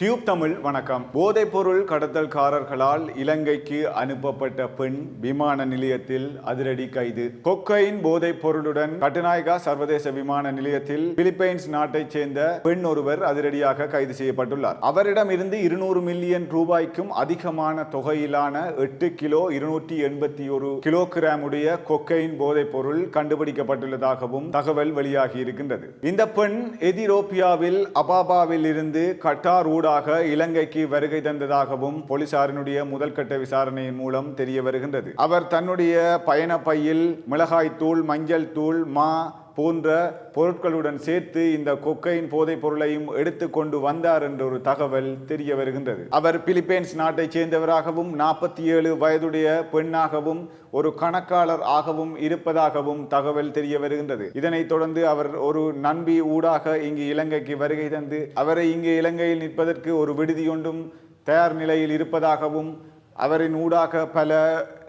Tube Tamil வணக்கம். போதைப்பொருள் கடத்தல்காரர்களால் இலங்கைக்கு அனுப்பப்பட்ட பெண் விமான நிலையத்தில் அதிரடி கைது. கொக்கைன் போதைப் பொருளுடன் கட்டுநாயகா சர்வதேச விமான நிலையத்தில் பிலிப்பைன்ஸ் நாட்டைச் சேர்ந்த பெண் ஒருவர் அதிரடியாக கைது செய்யப்பட்டுள்ளார். அவரிடம் இருந்து இருநூறு மில்லியன் ரூபாய்க்கும் அதிகமான தொகையிலான எட்டு கிலோ இருநூற்றி எண்பத்தி ஒரு கிலோகிராம் உடைய கொக்கைன் போதைப் பொருள் கண்டுபிடிக்கப்பட்டுள்ளதாகவும் தகவல் வெளியாகி இருக்கின்றது இந்த பெண் எதிரோப்பியாவில் அபாபாவில் இருந்து கட்டார் ஊடாக இலங்கைக்கு வருகை தந்ததாகவும் போலீசாரினுடைய முதல் கட்ட விசாரணையின் மூலம் தெரிய வருகின்றது. அவர் தன்னுடைய பயண பையில் மிளகாய் தூள் மஞ்சள் தூள் மா போன்ற பொருட்களுடன் சேர்த்து இந்த கொக்கையின் போதைப் பொருளையும் எடுத்து கொண்டு வந்தார் என்ற ஒரு தகவல் தெரிய வருகின்றது. அவர் பிலிப்பைன்ஸ் நாட்டைச் சேர்ந்தவராகவும் நாற்பத்தி ஏழு வயதுடைய பெண்ணாகவும் ஒரு கணக்காளர் ஆகவும் இருப்பதாகவும் தகவல் தெரிய வருகின்றது. இதனைத் தொடர்ந்து அவர் ஒரு நண்பி ஊடாக இங்கு இலங்கைக்கு வருகை தந்து அவரை இங்கு இலங்கையில் நிற்பதற்கு ஒரு விடுதியொன்றும் தயார் நிலையில் இருப்பதாகவும் அவரின் ஊடாக பல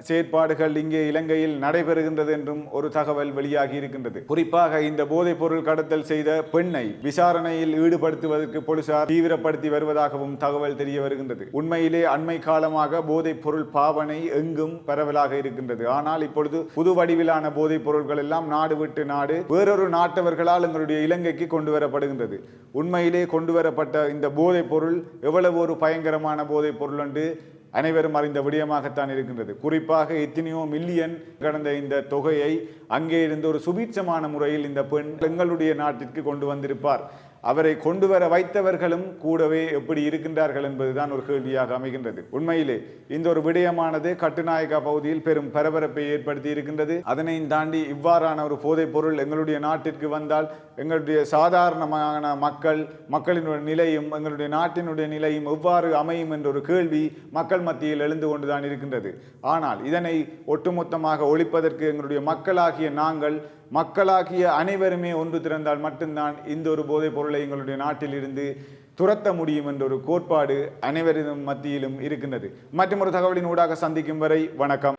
செயற்பாடுகள் இங்கே இலங்கையில் நடைபெறுகின்றது என்றும் ஒரு தகவல் வெளியாகி இருக்கின்றது. குறிப்பாக இந்த போதைப் பொருள் கடத்தல் செய்த பெண்ணை விசாரணையில் ஈடுபடுத்துவதற்கு போலீசார் தீவிரப்படுத்தி வருவதாகவும் தகவல் தெரிய வருகின்றது. உண்மையிலே அண்மை காலமாக போதைப் பொருள் பாவனை எங்கும் பரவலாக இருக்கின்றது. ஆனால் இப்பொழுது புது வடிவிலான போதைப் பொருட்கள் எல்லாம் நாடு விட்டு நாடு வேறொரு நாட்டவர்களால் எங்களுடைய இலங்கைக்கு கொண்டு வரப்படுகின்றது. உண்மையிலே கொண்டு வரப்பட்ட இந்த போதைப் பொருள் எவ்வளவு ஒரு பயங்கரமான போதைப் பொருள் என்று அனைவரும் அறிந்த விடயமாகத்தான் இருக்கின்றது. குறிப்பாக எத்தனையோ மில்லியன் கடந்த இந்த தொகையை அங்கே இருந்து ஒரு சுபீட்சமான முறையில் இந்த பெண் எங்களுடைய நாட்டிற்கு கொண்டு வந்திருப்பார். அவரை கொண்டு வர வைத்தவர்களும் கூடவே எப்படி இருக்கின்றார்கள் என்பதுதான் ஒரு கேள்வியாக அமைகின்றது. உண்மையிலே இந்த ஒரு விடயமானது கட்டுநாயக்கா பகுதியில் பெரும் பரபரப்பை ஏற்படுத்தி இருக்கின்றது. அதனையும் தாண்டி இவ்வாறான ஒரு போதைப் பொருள் எங்களுடைய நாட்டிற்கு வந்தால் எங்களுடைய சாதாரணமான மக்கள் மக்களினுடைய நிலையும் எங்களுடைய நாட்டினுடைய நிலையும் எவ்வாறு அமையும் என்ற ஒரு கேள்வி மக்கள் மத்தியில் எழுந்து கொண்டுதான் இருக்கின்றது. ஆனால் இதனை ஒட்டுமொத்தமாக ஒழிப்பதற்கு எங்களுடைய மக்களாகிய நாங்கள் மக்களாகிய அனைவருமே ஒன்று திறந்தால் மட்டும்தான் இந்த ஒரு போதைப் பொருள் எங்களுடைய நாட்டிலிருந்து துரத்த முடியும் என்ற ஒரு கோட்பாடு அனைவரின் மத்தியிலும் இருக்கின்றது. மற்றொரு தகவலின் ஊடாக சந்திக்கும் வரை வணக்கம்.